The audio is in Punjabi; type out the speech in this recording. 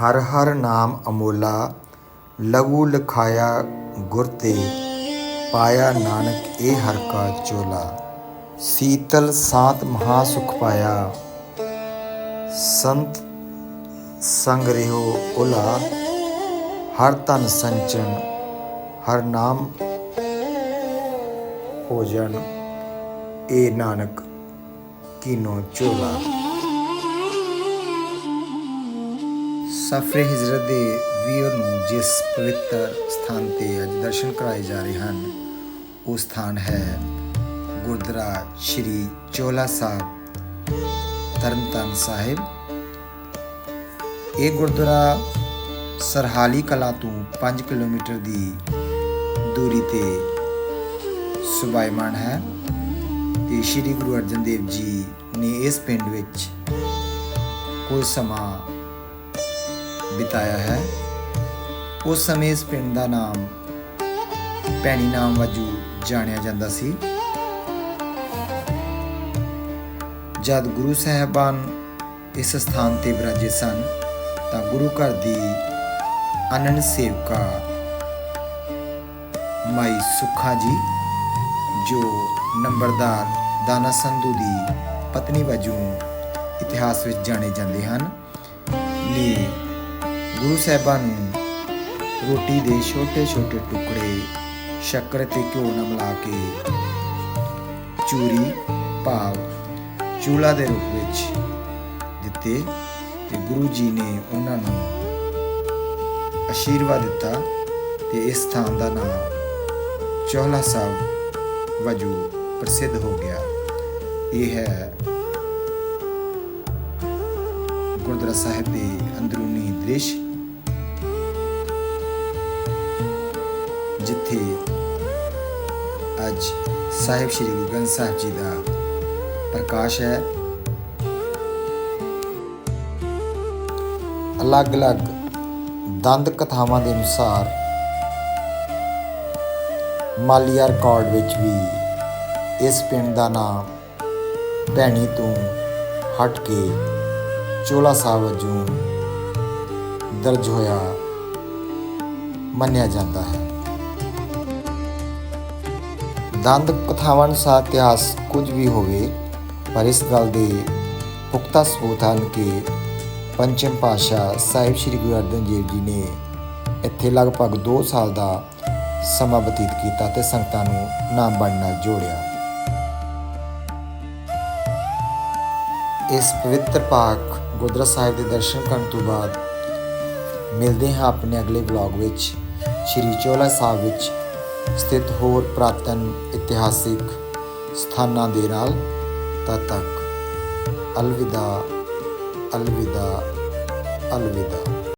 ਹਰ ਹਰ ਨਾਮ ਅਮੋਲਾ ਲਹੂ ਲਖਾਇਆ ਗੁਰ ਤੇ, ਪਾਇਆ ਨਾਨਕ ਇਹ ਹਰ ਕਾ ਚੋਲਾ। ਸੀਤਲ ਸਾਤ ਮਹਾ ਸੁਖ ਪਾਇਆ, ਸੰਤ ਸੰਗ ਰਹਿਓ ਓਲਾ ਹਰ ਤਨ ਸੰਚਨ, ਹਰ ਨਾਮ ਭੋਜਨ, ਏ ਨਾਨਕ ਕੀਨੋ ਚੋਲਾ। ਸਫਰੇ ਹਿਜਰਤ ਦੇ ਵੀਰ ਨੂੰ ਜਿਸ ਪਵਿੱਤਰ ਸਥਾਨ ਤੇ ਅੱਜ ਦਰਸ਼ਨ ਕਰਾਏ ਜਾ ਰਹੇ ਹਨ, ਉਹ ਸਥਾਨ ਹੈ ਗੁਰਦੁਆਰਾ ਸ਼੍ਰੀ ਚੋਲਾ ਸਾਹਿਬ, ਤਰਨਤਾਰਨ ਸਾਹਿਬ। ਇਹ ਗੁਰਦੁਆਰਾ ਸਰਹਾਲੀ ਕਲਾ ਤੋਂ 5 ਕਿਲੋਮੀਟਰ ਦੀ ਦੂਰੀ ਤੇ ਸੁਭਾਈਮਾਨ ਹੈ ਤੇ ਸ਼੍ਰੀ ਗੁਰੂ ਅਰਜਨ ਦੇਵ ਜੀ ਨੇ ਇਸ ਪਿੰਡ ਵਿੱਚ ਕੋਈ ਸਮਾਂ ਬਿਤਾਇਆ ਹੈ। ਉਸ ਸਮੇਂ ਇਸ ਪਿੰਡ ਦਾ ਨਾਮ, ਭੈਣੀ ਨਾਮ ਵਜੋਂ ਜਾਣਿਆ ਜਾਂਦਾ ਸੀ। ਜਦ ਗੁਰੂ ਸਾਹਿਬਾਨ ਇਸ ਸਥਾਨ ਤੇ ਬਿਰਾਜੇ ਸਨ, ਤਾਂ ਗੁਰੂ ਘਰ ਦੀ ਅਨੰਨ ਸੇਵਕਾ ਮਾਈ ਸੁਖਾ ਜੀ, ਜੋ ਨੰਬਰਦਾਰ ਦਾਨਾ ਸੰਧੂ ਦੀ ਪਤਨੀ ਵਜੋਂ ਇਤਿਹਾਸ ਵਿੱਚ ਜਾਣੇ ਜਾਂਦੇ ਹਨ, ਨੇ ਗੁਰੂ ਸਾਹਿਬਾਂ ਨੂੰ ਰੋਟੀ ਦੇ ਛੋਟੇ-ਛੋਟੇ ਟੁਕੜੇ, ਸ਼ੱਕਰ ਤੇ ਘਿਓ ਨਾਲ ਮਿਲਾ ਕੇ, ਚੂਰੀ ਭਾਵ ਚੂਲਾ ਦੇ ਰੂਪ ਵਿੱਚ ਦਿੱਤੇ ਤੇ ਗੁਰੂ ਜੀ ਨੇ ਉਹਨਾਂ ਨੂੰ ਅਸ਼ੀਰਵਾਦ ਦਿੱਤਾ ਤੇ ਇਸ ਸਥਾਨ ਦਾ ਨਾਮ ਚੋਹਲਾ ਸਾਹਿਬ ਵਜੋਂ ਪ੍ਰਸਿੱਧ ਹੋ ਗਿਆ। ਇਹ ਹੈ ਗੁਰਦੁਆਰਾ ਸਾਹਿਬ ਦੇ ਅੰਦਰੂਨੀ ਦ੍ਰਿਸ਼। ਜਿੱਥੇ ਅੱਜ ਸਾਹਿਬ ਸ੍ਰੀ ਗੁਰੂ ਗ੍ਰੰਥ ਸਾਹਿਬ ਜੀ ਦਾ ਪ੍ਰਕਾਸ਼ ਹੈ। ਅਲੱਗ-ਅਲੱਗ ਦੰਦ ਕਥਾਵਾਂ ਦੇ ਅਨੁਸਾਰ ਮਾਲੀਆ ਰਿਕਾਰਡ ਵਿੱਚ ਵੀ ਇਸ ਪਿੰਡ ਦਾ ਨਾਮ ਭੈਣੀ ਤੋਂ ਹਟ ਕੇ ਚੋਲਾ ਸਾਹਿਬ ਵਜੋਂ ਦਰਜ ਹੋਇਆ ਮੰਨਿਆ ਜਾਂਦਾ ਹੈ। ਦੰਦ ਕਥਾਵਾਂ ਅਨੁਸਾਰ ਇਤਿਹਾਸ ਕੁਝ ਵੀ ਹੋਵੇ, ਪਰ ਇਸ ਗੱਲ ਦੇ ਪੁਖਤਾ ਸਬੂਤ ਹਨ ਕਿ ਪੰਚਮ ਪਾਸ਼ਾ ਸਾਹਿਬ ਸ੍ਰੀ ਗੁਰੂ ਅਰਜਨ ਦੇਵ ਜੀ ਨੇ ਇੱਥੇ ਲਗਭਗ 2 ਸਾਲ ਦਾ ਸਮਾਂ ਬਤੀਤ ਕੀਤਾ ਤੇ ਸੰਗਤਾਂ ਨੂੰ ਨਾਮ ਬਾਣੀ ਨਾਲ ਜੋੜਿਆ। ਇਸ ਪਵਿੱਤਰ ਪਾਕ ਗੁਰਦੁਆਰਾ ਸਾਹਿਬ ਦੇ ਦਰਸ਼ਨ ਕਰਨ ਤੋਂ ਬਾਅਦ ਮਿਲਦੇ ਹਾਂ ਆਪਣੇ ਅਗਲੇ ਵਲੌਗ ਵਿੱਚ, ਸ਼੍ਰੀ ਚੋਲਾ ਸਾਹਿਬ ਵਿੱਚ। ਸਥਿਤ ਹੋਰ ਪ੍ਰਾਤਨ ਇਤਿਹਾਸਿਕ ਸਥਾਨਾਂ ਦੇ ਨਾਲ ਤਦ ਤੱਕ। ਅਲਵਿਦਾ ਅਲਵਿਦਾ ਅਲਵਿਦਾ।